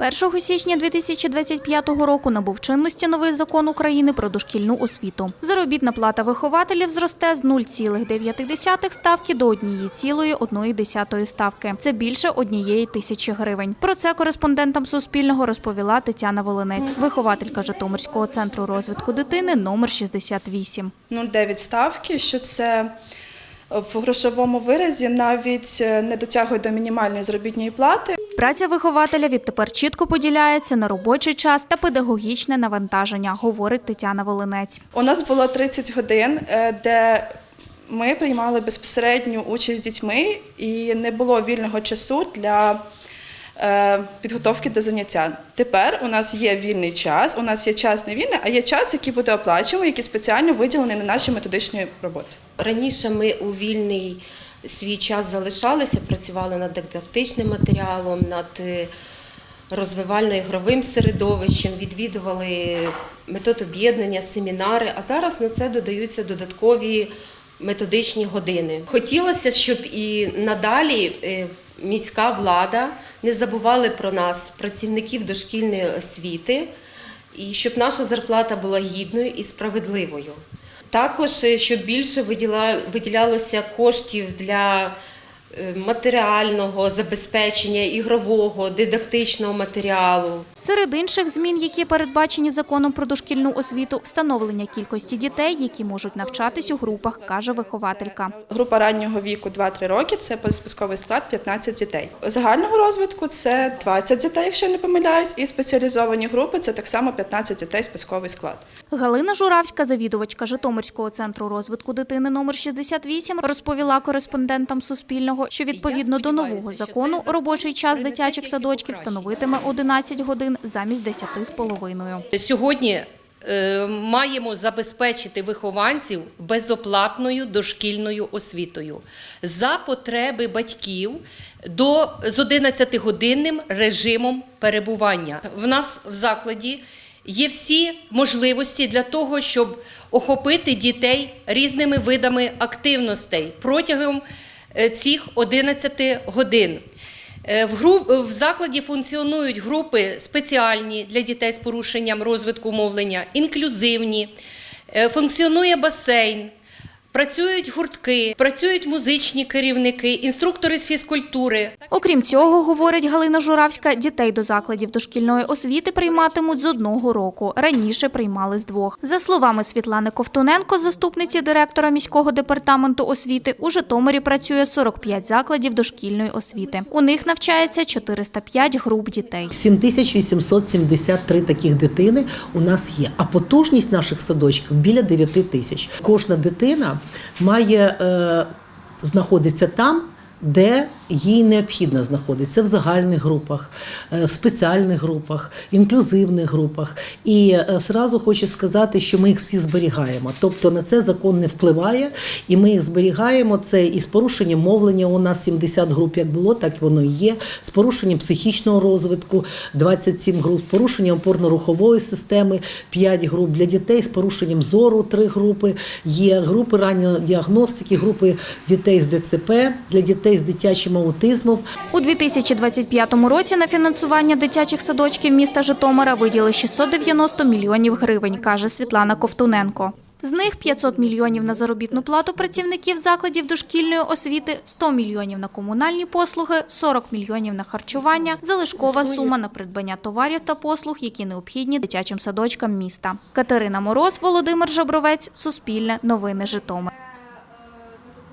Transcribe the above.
1 січня 2025 року набув чинності новий закон України про дошкільну освіту. Заробітна плата вихователів зросте з 0,9 ставки до 1,1 ставки. Це більше однієї тисячі гривень. Про це кореспондентам Суспільного розповіла Тетяна Волинець, вихователька Житомирського центру розвитку дитини номер 68. 0,9 ставки, що це в грошовому виразі навіть е, не дотягує до мінімальної заробітної плати. Праця вихователя відтепер чітко поділяється на робочий час та педагогічне навантаження, говорить Тетяна Волинець. У нас було 30 годин, е, де ми приймали безпосередню участь з дітьми, і не було вільного часу для е, підготовки до заняття. Тепер у нас є вільний час, у нас є час не вільний, а є час, який буде оплачуваний, який спеціально виділений на наші методичні роботи. Раніше ми у вільний свій час залишалися, працювали над дидактичним матеріалом, над е, розвивально-ігровим середовищем, відвідували метод об'єднання, семінари, а зараз на це додаються додаткові методичні години. Хотілося, щоб і надалі е, міська влада не забували про нас, працівників дошкільної освіти, і щоб наша зарплата була гідною і справедливою. Також е, щоб більше виділялося коштів для матеріального забезпечення, ігрового, дидактичного матеріалу. Серед інших змін, які передбачені законом про дошкільну освіту, встановлення кількості дітей, які можуть навчатись у групах, каже вихователька. Група раннього віку 2-3 роки це списковий склад 15 дітей. Загального розвитку це 20 дітей, якщо не помиляюсь, і спеціалізовані групи це так само 15 дітей списковий склад. Галина Журавська, завідувачка Житомирського центру розвитку дитини номер 68, розповіла кореспондентам Суспільного, що відповідно до нового закону робочий час дитячих садочків становитиме 11 годин замість 10 з половиною. Сьогодні е, маємо забезпечити вихованців безоплатною дошкільною освітою за потреби батьків до з 11-годинним режимом перебування. В нас в закладі є всі можливості для того, щоб охопити дітей різними видами активностей протягом цих 11 годин. Е, В, гру... в закладі функціонують групи спеціальні для дітей з порушенням розвитку мовлення, інклюзивні, Е, функціонує басейн, працюють гуртки, працюють музичні керівники, інструктори з фізкультури. Окрім цього, говорить Галина Журавська, дітей до закладів дошкільної освіти прийматимуть з одного року. Раніше приймали з двох. За словами Світлани Ковтуненко, заступниці директора міського департаменту освіти, у Житомирі працює 45 закладів дошкільної освіти. У них навчається 405 груп дітей. 7873 таких дитини у нас є. А потужність наших садочків біля 9 тисяч. Кожна дитина має е, знаходиться там. Де їй необхідно знаходитися в загальних групах, е, в спеціальних групах, інклюзивних групах. І е, зразу хочу сказати, що ми їх всі зберігаємо. Тобто на це закон не впливає, і ми їх зберігаємо. Це і з порушенням мовлення. У нас 70 груп, як було, так воно і є. З порушенням психічного розвитку 27 груп, з порушенням опорно-рухової системи 5 груп для дітей, з порушенням зору 3 групи. Є групи ранньої діагностики, групи дітей з ДЦП, для дітей з дитячим аутизмом. У 2025 році на фінансування дитячих садочків міста Житомира виділи 690 мільйонів гривень, каже Світлана Ковтуненко. З них 500 мільйонів на заробітну плату працівників закладів дошкільної освіти, 100 мільйонів на комунальні послуги, 40 мільйонів на харчування, залишкова сума на придбання товарів та послуг, які необхідні дитячим садочкам міста. Катерина Мороз, Володимир Жабровець, Суспільне, Новини Житомир.